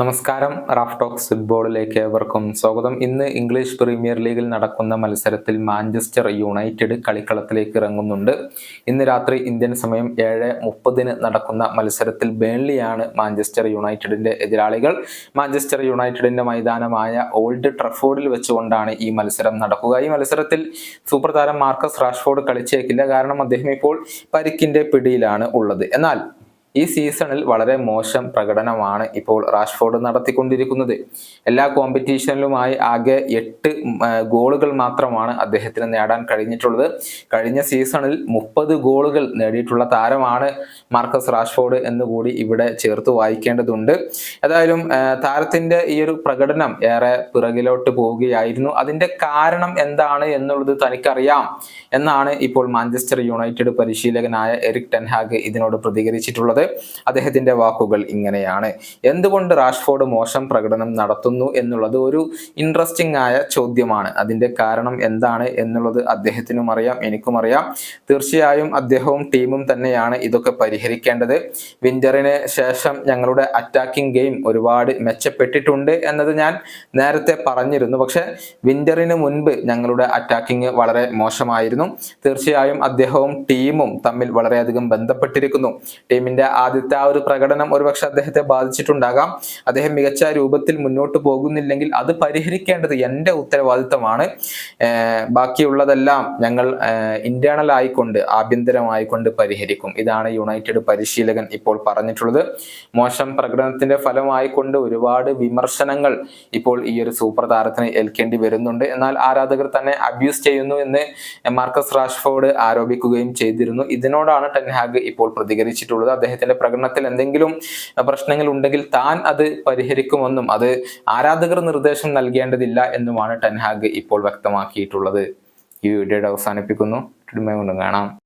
നമസ്കാരം. Raf talks ഫുട്ബോളിലേക്ക് ഏവർക്കും സ്വാഗതം. ഇന്ന് ഇംഗ്ലീഷ് പ്രീമിയർ ലീഗിൽ നടക്കുന്ന മത്സരത്തിൽ മാഞ്ചസ്റ്റർ യുണൈറ്റഡ് കളിക്കളത്തിലേക്ക് ഇറങ്ങുന്നുണ്ട്. ഇന്ന് രാത്രി ഇന്ത്യൻ സമയം ഏഴ് മുപ്പതിന് നടക്കുന്ന മത്സരത്തിൽ ബേൺലിയാണ് മാഞ്ചസ്റ്റർ യുണൈറ്റഡിന്റെ എതിരാളികൾ. മാഞ്ചസ്റ്റർ യുണൈറ്റഡിന്റെ മൈതാനമായ ഓൾഡ് ട്രഫോർഡിൽ വെച്ചുകൊണ്ടാണ് ഈ മത്സരം നടക്കുക. ഈ മത്സരത്തിൽ സൂപ്പർ താരം മാർക്കസ് റാഷ്ഫോർഡ് കളിച്ചേക്കില്ല. കാരണം അദ്ദേഹം ഇപ്പോൾ പരിക്കിന്റെ പിടിയിലാണ് ഉള്ളത്. എന്നാൽ ഈ സീസണിൽ വളരെ മോശം പ്രകടനമാണ് ഇപ്പോൾ റാഷ്ഫോർഡ് നടത്തിക്കൊണ്ടിരിക്കുന്നത്. എല്ലാ കോമ്പറ്റീഷനിലുമായി ആകെ എട്ട് ഗോളുകൾ മാത്രമാണ് അദ്ദേഹത്തിന് നേടാൻ കഴിഞ്ഞിട്ടുള്ളത്. കഴിഞ്ഞ സീസണിൽ മുപ്പത് ഗോളുകൾ നേടിയിട്ടുള്ള താരമാണ് മാർക്കസ് റാഷ്ഫോർഡ് എന്നുകൂടി ഇവിടെ ചേർത്ത് വായിക്കേണ്ടതുണ്ട്. ഏതായാലും താരത്തിന്റെ ഈ ഒരു പ്രകടനം ഏറെ പിറകിലോട്ട് പോവുകയായിരുന്നു. അതിന്റെ കാരണം എന്താണ് എന്നുള്ളത് തനിക്കറിയാം എന്നാണ് ഇപ്പോൾ മാഞ്ചസ്റ്റർ യുണൈറ്റഡ് പരിശീലകനായ എറിക് ടെൻഹാഗ് ഇതിനോട് പ്രതികരിച്ചിട്ടുള്ളത്. അദ്ദേഹത്തിന്റെ വാക്കുകൾ ഇങ്ങനെയാണ്. എന്തുകൊണ്ട് റാഷ്ഫോർഡ് മോശം പ്രകടനം നടത്തുന്നു എന്നുള്ളത് ഒരു ഇൻട്രസ്റ്റിംഗ് ആയ ചോദ്യമാണ്. അതിന്റെ കാരണം എന്താണ് എന്നുള്ളത് അദ്ദേഹത്തിനും അറിയാം എനിക്കും അറിയാം. തീർച്ചയായും അദ്ദേഹവും ടീമും തന്നെയാണ് ഇതൊക്കെ പരിഹരിക്കേണ്ടത്. വിന്ററിന് ശേഷം ഞങ്ങളുടെ അറ്റാക്കിംഗ് ഗെയിം ഒരുപാട് മെച്ചപ്പെട്ടിട്ടുണ്ട് എന്നത് ഞാൻ നേരത്തെ പറഞ്ഞിരുന്നു. പക്ഷെ വിന്ററിന് മുൻപ് ഞങ്ങളുടെ അറ്റാക്കിംഗ് വളരെ മോശമായിരുന്നു. തീർച്ചയായും അദ്ദേഹവും ടീമും തമ്മിൽ വളരെയധികം ബന്ധപ്പെട്ടിരിക്കുന്നു. ടീമിന്റെ ആദ്യത്തെ ആ ഒരു പ്രകടനം ഒരുപക്ഷെ അദ്ദേഹത്തെ ബാധിച്ചിട്ടുണ്ടാകാം. അദ്ദേഹം മികച്ച രൂപത്തിൽ മുന്നോട്ട് പോകുന്നില്ലെങ്കിൽ അത് പരിഹരിക്കേണ്ടത് എന്റെ ഉത്തരവാദിത്തമാണ്. ബാക്കിയുള്ളതെല്ലാം ഞങ്ങൾ ഇന്റേണൽ ആയിക്കൊണ്ട് ആഭ്യന്തരമായിക്കൊണ്ട് പരിഹരിക്കും. ഇതാണ് യുണൈറ്റഡ് പരിശീലകൻ ഇപ്പോൾ പറഞ്ഞിട്ടുള്ളത്. മോശം പ്രകടനത്തിന്റെ ഫലമായിക്കൊണ്ട് ഒരുപാട് വിമർശനങ്ങൾ ഇപ്പോൾ ഈ ഒരു സൂപ്പർ താരത്തിന് ഏൽക്കേണ്ടി വരുന്നുണ്ട്. എന്നാൽ ആരാധകർ തന്നെ അബ്യൂസ് ചെയ്യുന്നു എന്ന് മാർക്കസ് റാഷ്ഫോർഡ് ആരോപിക്കുകയും ചെയ്തിരുന്നു. ഇതിനോടാണ് ടെൻഹാഗ് ഇപ്പോൾ പ്രതികരിച്ചിട്ടുള്ളത്. അദ്ദേഹത്തിന്റെ പ്രകടനത്തിൽ എന്തെങ്കിലും പ്രശ്നങ്ങൾ ഉണ്ടെങ്കിൽ താൻ അത് പരിഹരിക്കുമെന്നും അത് ആരാധകർ നിർദ്ദേശം നൽകേണ്ടതില്ല എന്നുമാണ് ടെൻഹാഗ് ഇപ്പോൾ വ്യക്തമാക്കിയിട്ടുള്ളത്. ഈ വീഡിയോയുടെ അവസാനിപ്പിക്കുന്നു. കാണാം.